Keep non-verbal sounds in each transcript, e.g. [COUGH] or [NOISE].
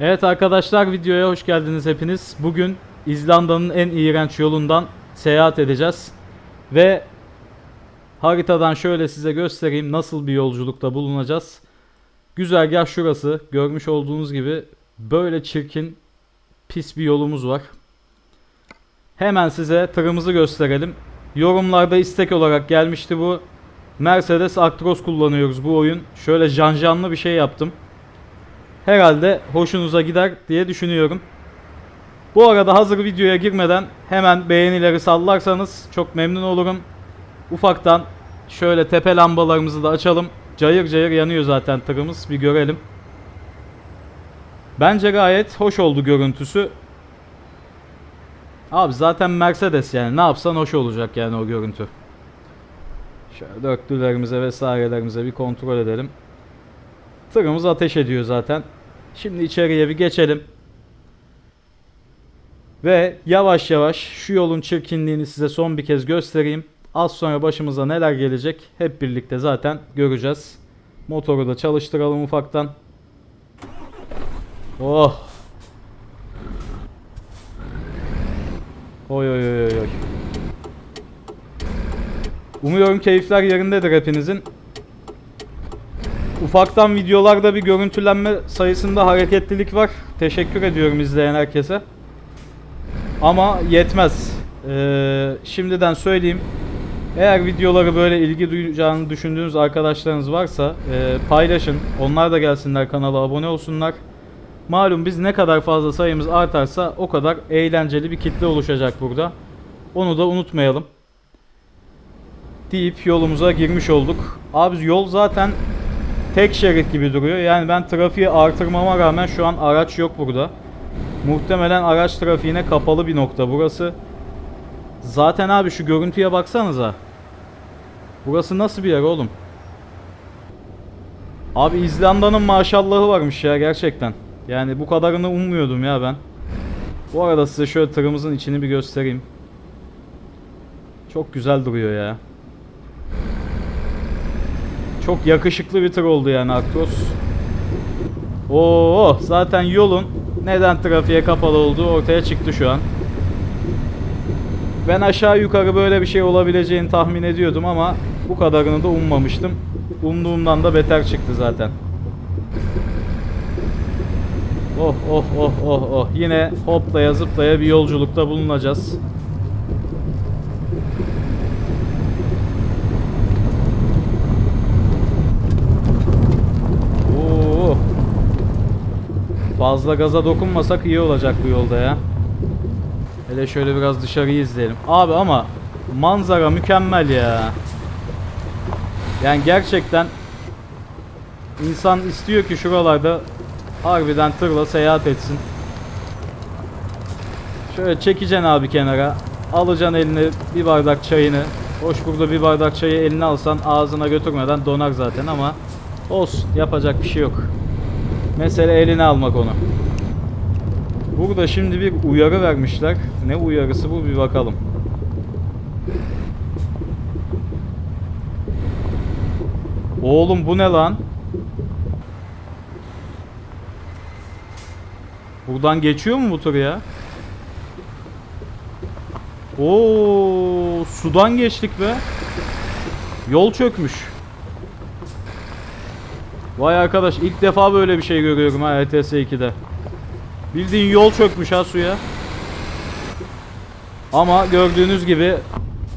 Evet arkadaşlar videoya hoş geldiniz hepiniz. Bugün İzlanda'nın en iğrenç yolundan seyahat edeceğiz. Ve haritadan şöyle size göstereyim nasıl bir yolculukta bulunacağız. Güzergah şurası. Görmüş olduğunuz gibi böyle çirkin pis bir yolumuz var. Hemen size tırımızı gösterelim. Yorumlarda istek olarak gelmişti bu. Mercedes Actros kullanıyoruz bu oyun. Şöyle janjanlı bir şey yaptım. Herhalde hoşunuza gider diye düşünüyorum. Bu arada hazır videoya girmeden hemen beğenileri sallarsanız çok memnun olurum. Ufaktan şöyle tepe lambalarımızı da açalım. Cayır cayır yanıyor zaten tırımız. Bir görelim. Bence gayet hoş oldu görüntüsü. Abi zaten Mercedes yani ne yapsan hoş olacak yani o görüntü. Şöyle dörtlülerimize vesairelerimize bir kontrol edelim. Tırımız ateş ediyor zaten. Şimdi içeriye bir geçelim. Ve yavaş yavaş şu yolun çirkinliğini size son bir kez göstereyim. Az sonra başımıza neler gelecek hep birlikte zaten göreceğiz. Motoru da çalıştıralım ufaktan. Oh. Oy oy oy oy. Umuyorum keyifler yerindedir hepinizin. Ufaktan videolarda bir görüntülenme sayısında hareketlilik var. Teşekkür ediyorum izleyen herkese. Ama yetmez. Ee, şimdiden söyleyeyim. Eğer videoları böyle ilgi duyacağını düşündüğünüz arkadaşlarınız varsa e, paylaşın. Onlar da gelsinler kanala abone olsunlar. Malum biz ne kadar fazla sayımız artarsa o kadar eğlenceli bir kitle oluşacak burada. Onu da unutmayalım. Deyip yolumuza girmiş olduk. Abi yol zaten tek şerit gibi duruyor. Yani ben trafiği artırmama rağmen şu an araç yok burada. Muhtemelen araç trafiğine kapalı bir nokta burası. Zaten abi şu görüntüye baksanıza. Burası nasıl bir yer oğlum? Abi İzlanda'nın maşallahı varmış ya gerçekten. Yani bu kadarını ummuyordum ya ben. Bu arada size şöyle tırımızın içini bir göstereyim. Çok güzel duruyor ya. Çok yakışıklı bir tır oldu yani Actros. Oo, zaten yolun neden trafiğe kapalı olduğu ortaya çıktı şu an. Ben aşağı yukarı böyle bir şey olabileceğini tahmin ediyordum ama bu kadarını da ummamıştım. Umduğumdan da beter çıktı zaten. Oh oh oh oh oh. Yine hoplaya zıplaya bir yolculukta bulunacağız. Oo. Fazla gaza dokunmasak iyi olacak bu yolda ya. Hele şöyle biraz dışarıyı izleyelim. Abi ama manzara mükemmel ya. Yani gerçekten insan istiyor ki şuralarda harbiden tırla seyahat etsin. Şöyle çekeceksin abi kenara. Alacaksın eline bir bardak çayını. Hoş burada bir bardak çayı eline alsan ağzına götürmeden donar zaten ama olsun yapacak bir şey yok. Mesele eline almak onu. Burada şimdi bir uyarı vermişler. Ne uyarısı bu bir bakalım. Oğlum bu ne lan? Buradan geçiyor mu bu tur ya? Oo, sudan geçtik be. Yol çökmüş. Vay arkadaş ilk defa böyle bir şey görüyorum ha ETS 2'de. Bildiğin yol çökmüş ha suya. Ama gördüğünüz gibi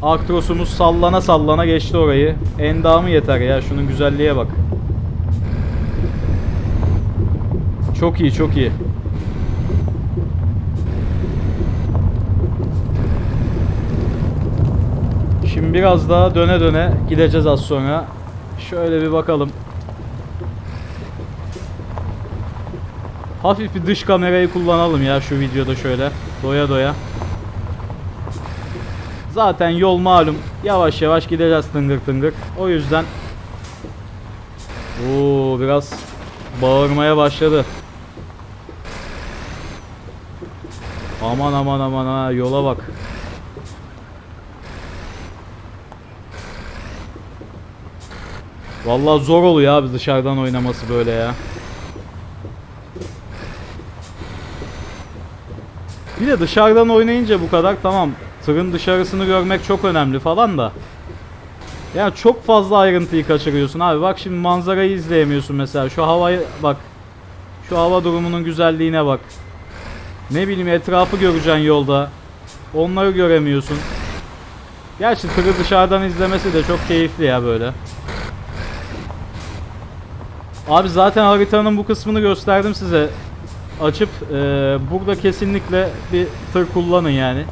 Actros'umuz sallana sallana geçti orayı. Endamı yeter ya şunun güzelliğe bak. Çok iyi çok iyi. Şimdi biraz daha döne döne gideceğiz az sonra. Şöyle bir bakalım. Hafif bir dış kamerayı kullanalım ya şu videoda şöyle. Doya doya. Zaten yol malum. Yavaş yavaş gideceğiz tıngır tıngır. O yüzden Oo biraz bağırmaya başladı. Aman aman aman ha yola bak. Vallahi zor oluyor abi dışarıdan oynaması böyle ya. Bir de dışarıdan oynayınca bu kadar tamam. Tırın dışarısını görmek çok önemli falan da. Yani çok fazla ayrıntıyı kaçırıyorsun abi. Bak şimdi manzarayı izleyemiyorsun mesela. Şu havayı bak. Şu hava durumunun güzelliğine bak. Ne bileyim etrafı göreceksin yolda. Onları göremiyorsun. Gerçi tırı dışarıdan izlemesi de çok keyifli ya böyle. Abi zaten haritanın bu kısmını gösterdim size. Açıp e, burada kesinlikle bir tır kullanın yani.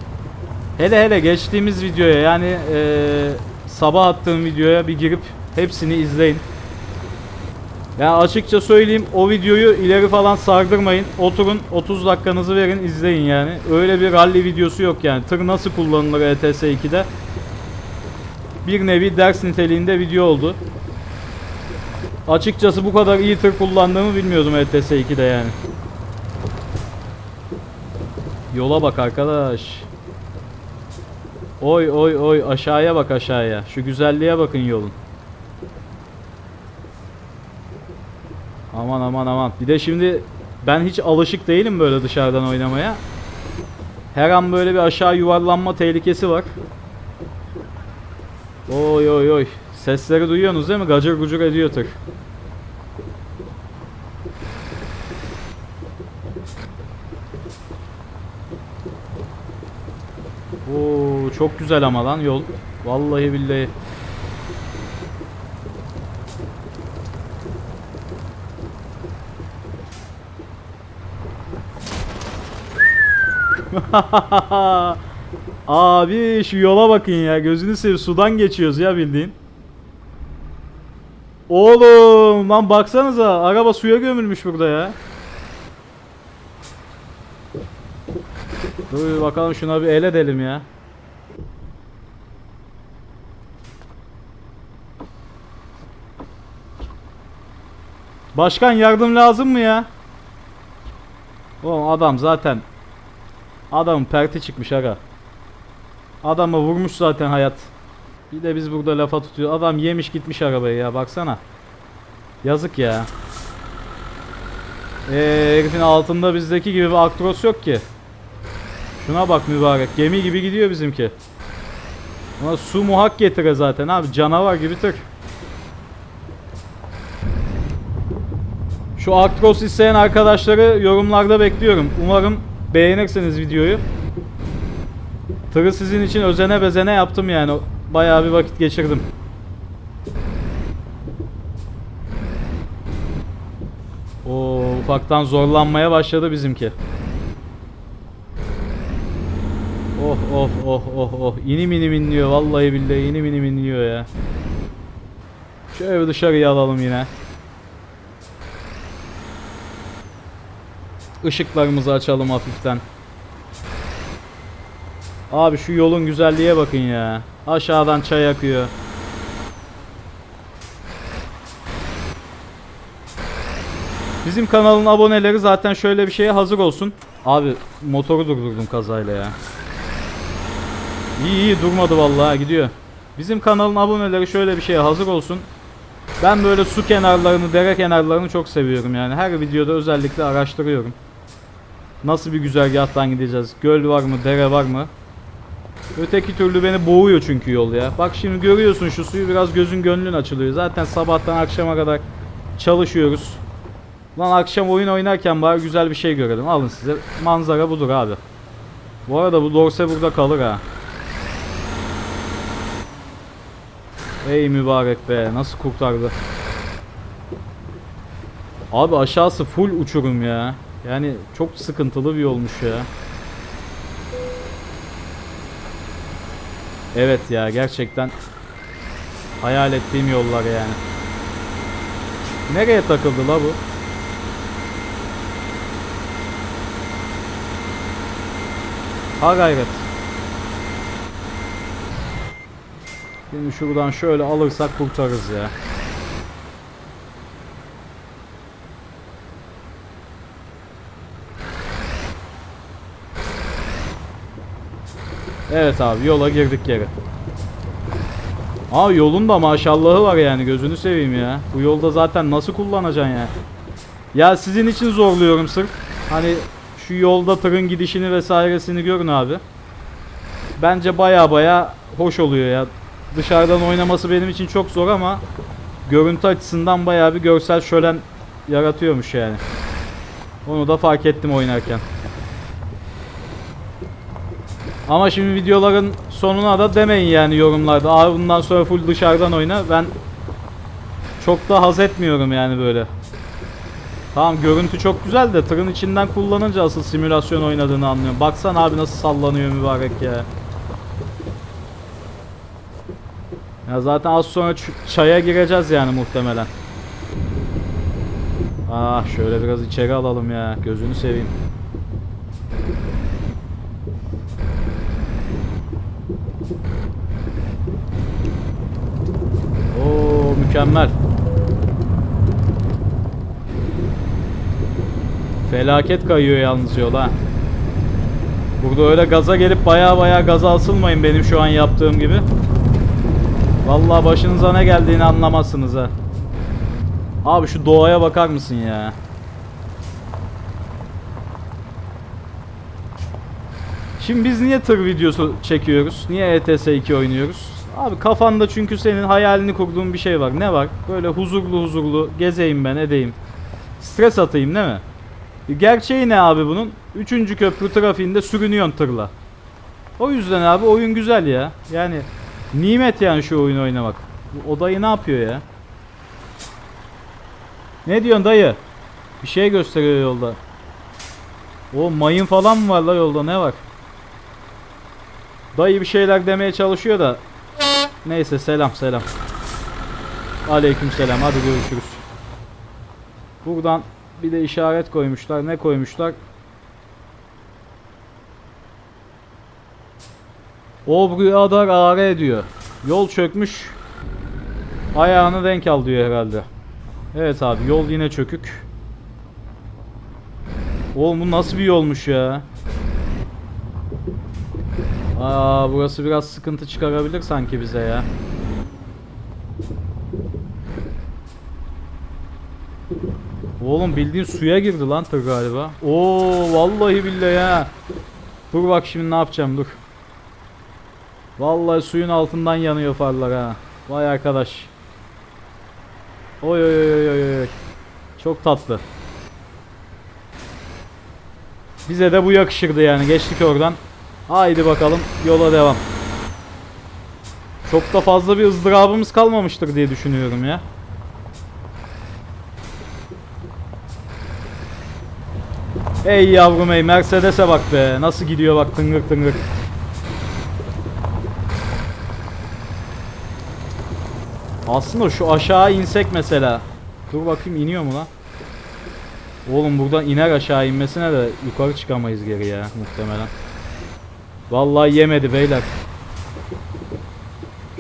Hele hele geçtiğimiz videoya yani e, sabah attığım videoya bir girip hepsini izleyin. Yani açıkça söyleyeyim o videoyu ileri falan sardırmayın. Oturun 30 dakikanızı verin izleyin yani. Öyle bir rally videosu yok yani. Tır nasıl kullanılır ETS 2'de. Bir nevi ders niteliğinde video oldu. Açıkçası bu kadar iyi tır kullandığımı bilmiyordum ETS 2'de yani. Yola bak arkadaş. Oy oy oy aşağıya bak aşağıya. Şu güzelliğe bakın yolun. Aman aman aman. Bir de şimdi ben hiç alışık değilim böyle dışarıdan oynamaya. Her an böyle bir aşağı yuvarlanma tehlikesi var. Oy oy oy. Sesleri duyuyorsunuz değil mi? Gacır gucur ediyor tır. Oo çok güzel ama lan yol. Vallahi billahi. [LAUGHS] Abi şu yola bakın ya. Gözünü seveyim sudan geçiyoruz ya bildiğin. Oğlum lan baksanıza araba suya gömülmüş burada ya. Dur bakalım şuna bir el edelim ya. Başkan yardım lazım mı ya? Oğlum adam zaten Adamın perti çıkmış aga. Adamı vurmuş zaten hayat. Bir de biz burada lafa tutuyor. Adam yemiş gitmiş arabayı ya baksana. Yazık ya. Eee herifin altında bizdeki gibi bir Actros yok ki. Şuna bak mübarek. Gemi gibi gidiyor bizimki. Ama su muhak getire zaten abi. Canavar gibi tır. Şu Actros isteyen arkadaşları yorumlarda bekliyorum. Umarım beğenirsiniz videoyu. Tırı sizin için özene bezene yaptım yani. Bayağı bir vakit geçirdim. O ufaktan zorlanmaya başladı bizimki. Oh oh oh oh oh. İnim inim inliyor vallahi billahi inim inim inliyor ya. Şöyle dışarıya alalım yine. Işıklarımızı açalım hafiften. Abi şu yolun güzelliğe bakın ya. Aşağıdan çay akıyor. Bizim kanalın aboneleri zaten şöyle bir şeye hazır olsun. Abi motoru durdurdum kazayla ya. İyi iyi durmadı vallahi gidiyor. Bizim kanalın aboneleri şöyle bir şeye hazır olsun. Ben böyle su kenarlarını, dere kenarlarını çok seviyorum yani. Her videoda özellikle araştırıyorum. Nasıl bir güzergahtan gideceğiz? Göl var mı? Dere var mı? Öteki türlü beni boğuyor çünkü yol ya. Bak şimdi görüyorsun şu suyu biraz gözün gönlün açılıyor. Zaten sabahtan akşama kadar çalışıyoruz. Lan akşam oyun oynarken bari güzel bir şey görelim. Alın size. Manzara budur abi. Bu arada bu dorse burada kalır ha. Ey mübarek be nasıl kurtardı. Abi aşağısı full uçurum ya. Yani çok sıkıntılı bir yolmuş ya. Evet ya gerçekten hayal ettiğim yollar yani. Nereye takıldı la bu? Ha gayret. Şimdi şuradan şöyle alırsak kurtarırız ya. Evet abi yola girdik geri. Abi yolun da maşallahı var yani gözünü seveyim ya. Bu yolda zaten nasıl kullanacaksın ya? Ya sizin için zorluyorum sırf. Hani Şu yolda tırın gidişini vesairesini görün abi. Bence baya baya hoş oluyor ya. Dışarıdan oynaması benim için çok zor ama görüntü açısından baya bir görsel şölen yaratıyormuş yani. Onu da fark ettim oynarken. Ama şimdi videoların sonuna da demeyin yani yorumlarda. Abi bundan sonra full dışarıdan oyna. Ben çok da haz etmiyorum yani böyle. Tamam görüntü çok güzel de tırın içinden kullanınca asıl simülasyon oynadığını anlıyorum. Baksana abi nasıl sallanıyor mübarek ya. Ya zaten az sonra çaya gireceğiz yani muhtemelen. Ah şöyle biraz içeri alalım ya. Gözünü seveyim. Oo mükemmel. Felaket kayıyor yalnız yol ha. Burada öyle gaza gelip baya baya gaza asılmayın benim şu an yaptığım gibi. Vallahi başınıza ne geldiğini anlamazsınız ha. Abi şu doğaya bakar mısın ya? Şimdi biz niye tır videosu çekiyoruz? Niye ETS 2 oynuyoruz? Abi kafanda çünkü senin hayalini kurduğun bir şey var. Ne var? Böyle huzurlu huzurlu gezeyim ben edeyim. Stres atayım değil mi? E, Gerçeği ne abi bunun? Üçüncü köprü trafiğinde sürünüyorsun tırla. O yüzden abi oyun güzel ya. Yani nimet yani şu oyunu oynamak. Bu odayı ne yapıyor ya? Ne diyorsun dayı? Bir şey gösteriyor yolda. O mayın falan mı var la yolda ne var? Dayı bir şeyler demeye çalışıyor da. Neyse selam selam. Aleyküm selam hadi görüşürüz. Buradan bir de işaret koymuşlar. Ne koymuşlar? Obruyadar ağrı diyor. Yol çökmüş. Ayağını denk al diyor herhalde. Evet abi yol yine çökük. Oğlum bu nasıl bir yolmuş ya? Aa burası biraz sıkıntı çıkarabilir sanki bize ya. Oğlum bildiğin suya girdi lan tır galiba. Oo vallahi billahi ha. Dur bak şimdi ne yapacağım dur. Vallahi suyun altından yanıyor farlar ha. Vay arkadaş. Oy oy oy oy oy. Çok tatlı. Bize de bu yakışırdı yani. Geçtik oradan. Haydi bakalım yola devam. Çok da fazla bir ızdırabımız kalmamıştır diye düşünüyorum ya. Ey yavrum ey Mercedes'e bak be. Nasıl gidiyor bak tıngır tıngır. Aslında şu aşağı insek mesela. Dur bakayım iniyor mu lan? Oğlum buradan iner aşağı inmesine de yukarı çıkamayız geri ya muhtemelen. Vallahi yemedi beyler.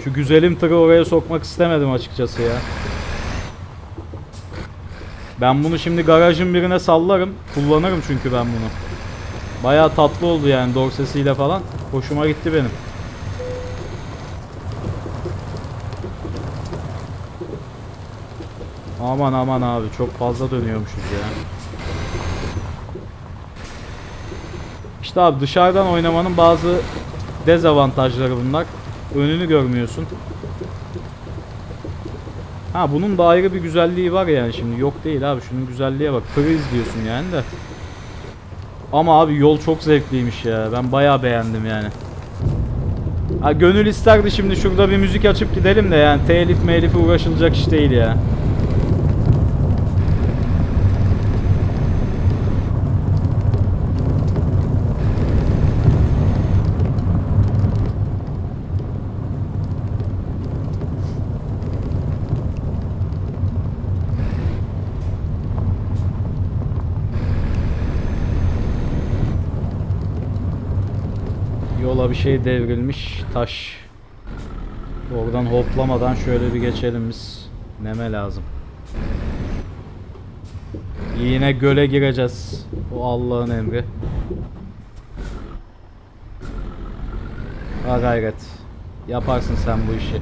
Şu güzelim tırı oraya sokmak istemedim açıkçası ya. Ben bunu şimdi garajın birine sallarım. Kullanırım çünkü ben bunu. Bayağı tatlı oldu yani dorsesiyle falan. Hoşuma gitti benim. Aman aman abi çok fazla dönüyormuşuz ya. İşte abi dışarıdan oynamanın bazı dezavantajları bunlar. Önünü görmüyorsun. Ha bunun da ayrı bir güzelliği var yani şimdi yok değil abi şunun güzelliğe bak tırı izliyorsun yani de. Ama abi yol çok zevkliymiş ya ben bayağı beğendim yani. Ha gönül isterdi şimdi şurada bir müzik açıp gidelim de yani telif melifi uğraşılacak iş değil ya. Yola bir şey devrilmiş taş. Oradan hoplamadan şöyle bir geçelim biz. Neme lazım. Yine göle gireceğiz. O Allah'ın emri. Ha gayret. Yaparsın sen bu işi.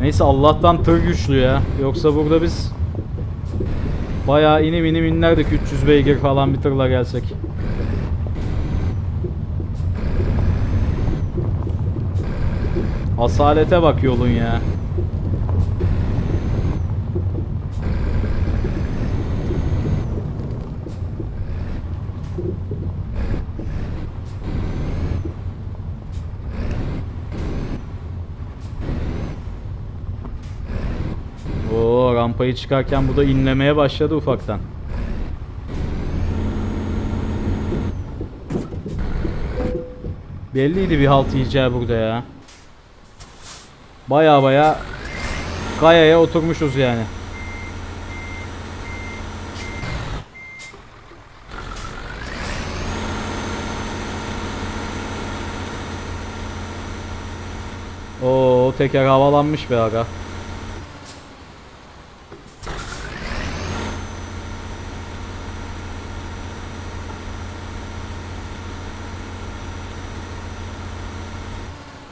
Neyse Allah'tan tır güçlü ya. Yoksa burada biz Bayağı inim inim inlerdik 300 beygir falan bir tırla gelsek. Asalete bak yolun ya. Oo rampayı çıkarken bu da inlemeye başladı ufaktan. Belliydi bir halt yiyeceği burada ya. Baya baya kayaya oturmuşuz yani. Oo teker havalanmış be aga.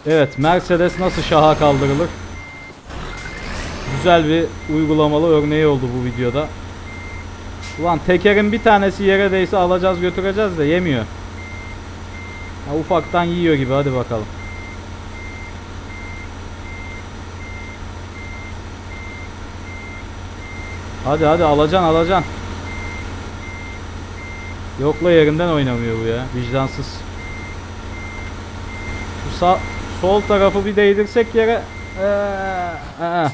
Evet, Mercedes nasıl şaha kaldırılır? Güzel bir uygulamalı örneği oldu bu videoda. Ulan tekerin bir tanesi yere değse alacağız götüreceğiz de yemiyor. Ha, ufaktan yiyor gibi hadi bakalım. Hadi hadi alacan alacan. Yokla yerinden oynamıyor bu ya. Vicdansız. Şu sağ, sol tarafı bir değdirsek yere. Ee, ee.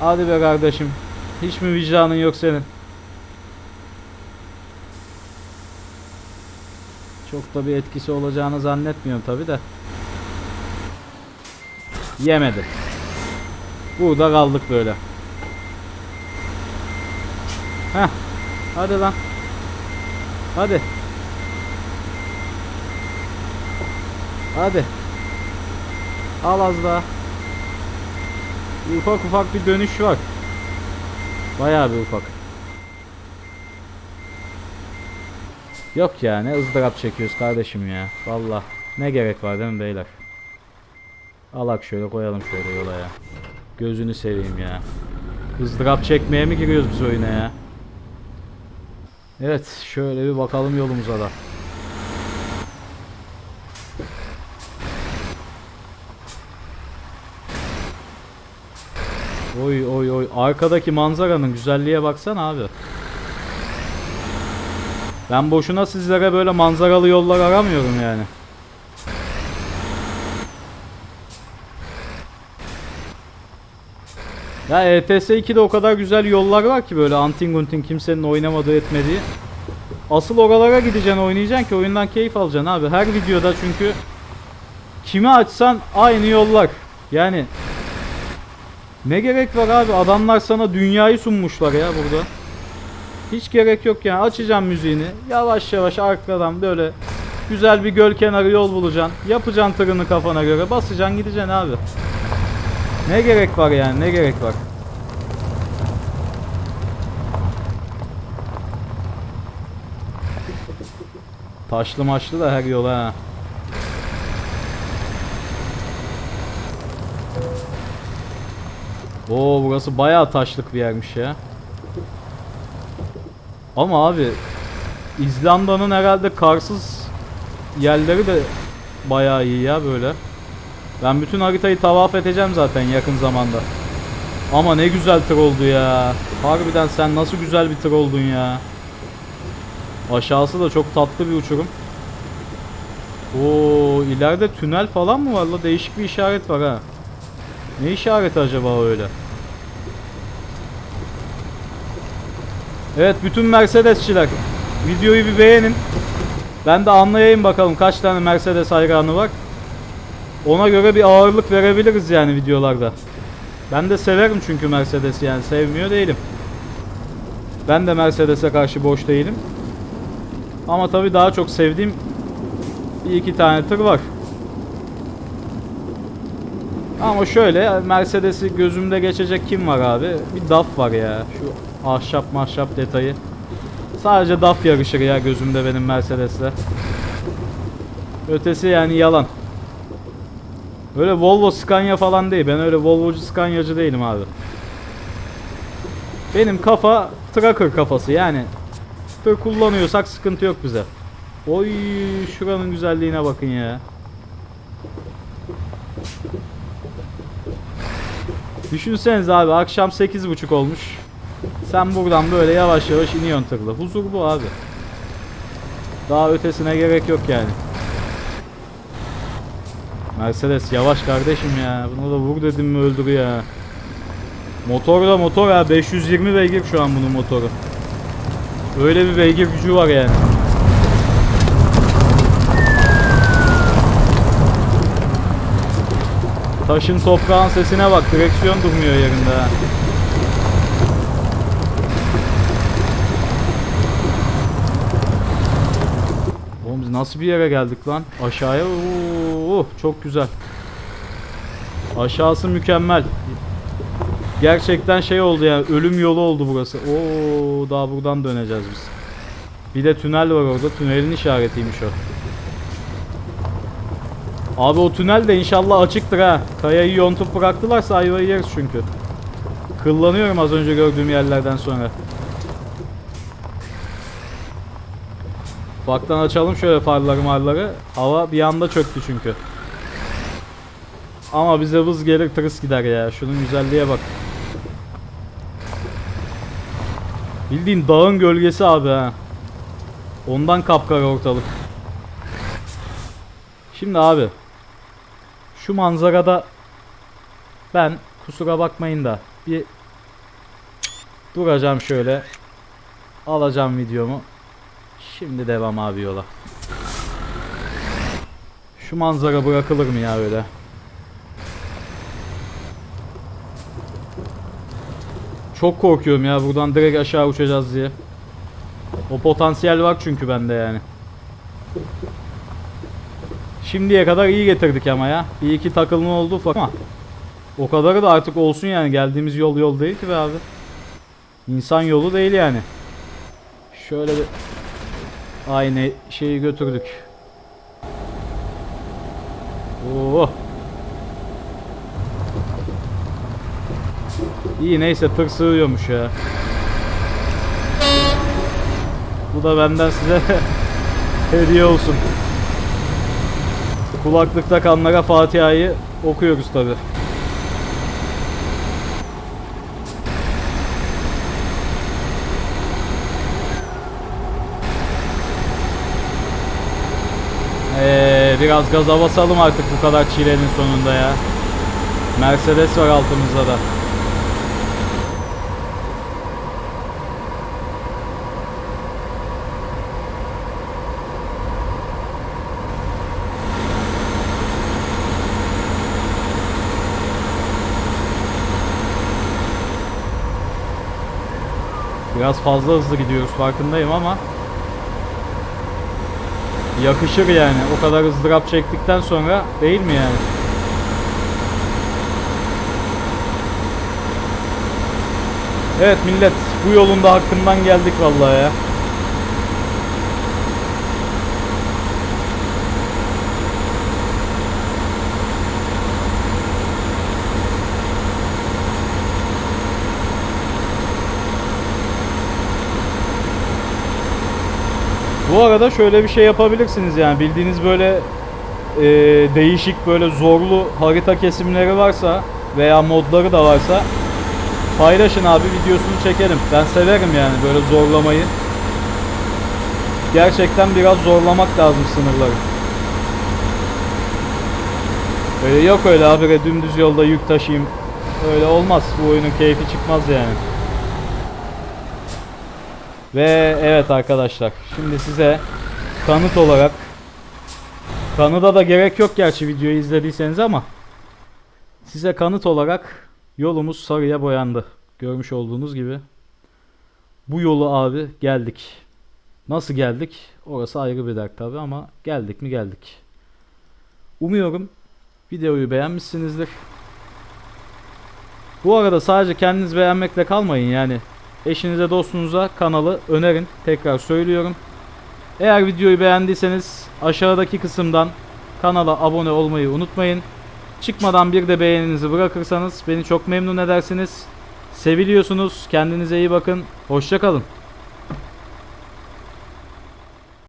Hadi be kardeşim. Hiç mi vicdanın yok senin? Çok da bir etkisi olacağını zannetmiyorum tabi de. Yemedi. Burada kaldık böyle. Heh. Hadi lan. Hadi. Hadi. Al az daha. Ufak ufak bir dönüş var. Bayağı bir ufak. Yok ya ne ızdırap çekiyoruz kardeşim ya. Valla ne gerek var değil mi beyler? Alak şöyle koyalım şöyle yola ya. Gözünü seveyim ya. ızdırap çekmeye mi giriyoruz biz oyuna ya? Evet şöyle bir bakalım yolumuza da. Oy oy oy. Arkadaki manzaranın güzelliğe baksana abi. Ben boşuna sizlere böyle manzaralı yollar aramıyorum yani. Ya ETS 2'de o kadar güzel yollar var ki böyle antin guntin kimsenin oynamadığı etmediği. Asıl oralara gideceksin oynayacaksın ki oyundan keyif alacaksın abi. Her videoda çünkü kimi açsan aynı yollar. Yani ne gerek var abi? Adamlar sana dünyayı sunmuşlar ya burada. Hiç gerek yok yani. Açacaksın müziğini. Yavaş yavaş arkadan böyle güzel bir göl kenarı yol bulacaksın. Yapacaksın tırını kafana göre. Basacaksın gideceksin abi. Ne gerek var yani? Ne gerek var? Taşlı maçlı da her yol ha. Oo burası bayağı taşlık bir yermiş ya. Ama abi İzlanda'nın herhalde karsız yerleri de bayağı iyi ya böyle. Ben bütün haritayı tavaf edeceğim zaten yakın zamanda. Ama ne güzel tır oldu ya. Harbiden sen nasıl güzel bir tır oldun ya. Aşağısı da çok tatlı bir uçurum. Oo ileride tünel falan mı var la? Değişik bir işaret var ha. Ne işareti acaba öyle? Evet bütün Mercedesçiler videoyu bir beğenin. Ben de anlayayım bakalım kaç tane Mercedes hayranı var. Ona göre bir ağırlık verebiliriz yani videolarda. Ben de severim çünkü Mercedes'i yani sevmiyor değilim. Ben de Mercedes'e karşı boş değilim. Ama tabii daha çok sevdiğim bir iki tane tır var. Ama şöyle Mercedes'i gözümde geçecek kim var abi? Bir DAF var ya. Şu ahşap mahşap detayı. Sadece DAF yarışır ya gözümde benim Mercedes'le. Ötesi yani yalan. Öyle Volvo Scania falan değil. Ben öyle Volvocu Scania'cı değilim abi. Benim kafa tracker kafası yani. Tır kullanıyorsak sıkıntı yok bize. Oy şuranın güzelliğine bakın ya. Düşünsenize abi akşam 8.30 olmuş. Sen buradan böyle yavaş yavaş iniyorsun tırla. Huzur bu abi. Daha ötesine gerek yok yani. Mercedes yavaş kardeşim ya. Buna da vur dedim mi öldürüyor ya. Motor da motor ya. 520 beygir şu an bunun motoru. Öyle bir beygir gücü var yani. Taşın toprağın sesine bak. Direksiyon durmuyor yerinde. Oğlum biz nasıl bir yere geldik lan? Aşağıya Oo, çok güzel. Aşağısı mükemmel. Gerçekten şey oldu ya. Ölüm yolu oldu burası. Oo daha buradan döneceğiz biz. Bir de tünel var orada. Tünelin işaretiymiş o. Abi o tünel de inşallah açıktır ha. Kayayı yontup bıraktılarsa ayvayı yeriz çünkü. Kıllanıyorum az önce gördüğüm yerlerden sonra. Ufaktan açalım şöyle farları marları. Hava bir anda çöktü çünkü. Ama bize vız gelir tırıs gider ya. Şunun güzelliğe bak. Bildiğin dağın gölgesi abi ha. Ondan kapkara ortalık. Şimdi abi. Şu manzarada ben kusura bakmayın da bir duracağım şöyle. Alacağım videomu. Şimdi devam abi yola. Şu manzara bırakılır mı ya öyle? Çok korkuyorum ya buradan direkt aşağı uçacağız diye. O potansiyel var çünkü bende yani. Şimdiye kadar iyi getirdik ama ya. Bir iki takılma oldu ama. O kadarı da artık olsun yani. Geldiğimiz yol yol değil ki be abi. İnsan yolu değil yani. Şöyle bir aynı şeyi götürdük. Oo. İyi neyse tır sığıyormuş ya. Bu da benden size [LAUGHS] hediye olsun. Kulaklıkta kanlara Fatiha'yı okuyoruz tabi. Ee, biraz gaza basalım artık bu kadar çilenin sonunda ya. Mercedes var altımızda da. Biraz fazla hızlı gidiyoruz farkındayım ama yakışır yani. O kadar ızdırap çektikten sonra değil mi yani? Evet millet bu yolun da hakkından geldik vallahi ya. Bu arada şöyle bir şey yapabilirsiniz yani bildiğiniz böyle e, değişik böyle zorlu harita kesimleri varsa veya modları da varsa paylaşın abi videosunu çekelim. Ben severim yani böyle zorlamayı. Gerçekten biraz zorlamak lazım sınırları. Öyle yok öyle abi dümdüz yolda yük taşıyayım. Öyle olmaz. Bu oyunun keyfi çıkmaz yani. Ve evet arkadaşlar şimdi size kanıt olarak kanıda da gerek yok gerçi videoyu izlediyseniz ama size kanıt olarak yolumuz sarıya boyandı. Görmüş olduğunuz gibi. Bu yolu abi geldik. Nasıl geldik? Orası ayrı bir dert tabi ama geldik mi geldik. Umuyorum videoyu beğenmişsinizdir. Bu arada sadece kendiniz beğenmekle kalmayın yani. Eşinize dostunuza kanalı önerin. Tekrar söylüyorum. Eğer videoyu beğendiyseniz aşağıdaki kısımdan kanala abone olmayı unutmayın. Çıkmadan bir de beğeninizi bırakırsanız beni çok memnun edersiniz. Seviliyorsunuz. Kendinize iyi bakın. Hoşça kalın.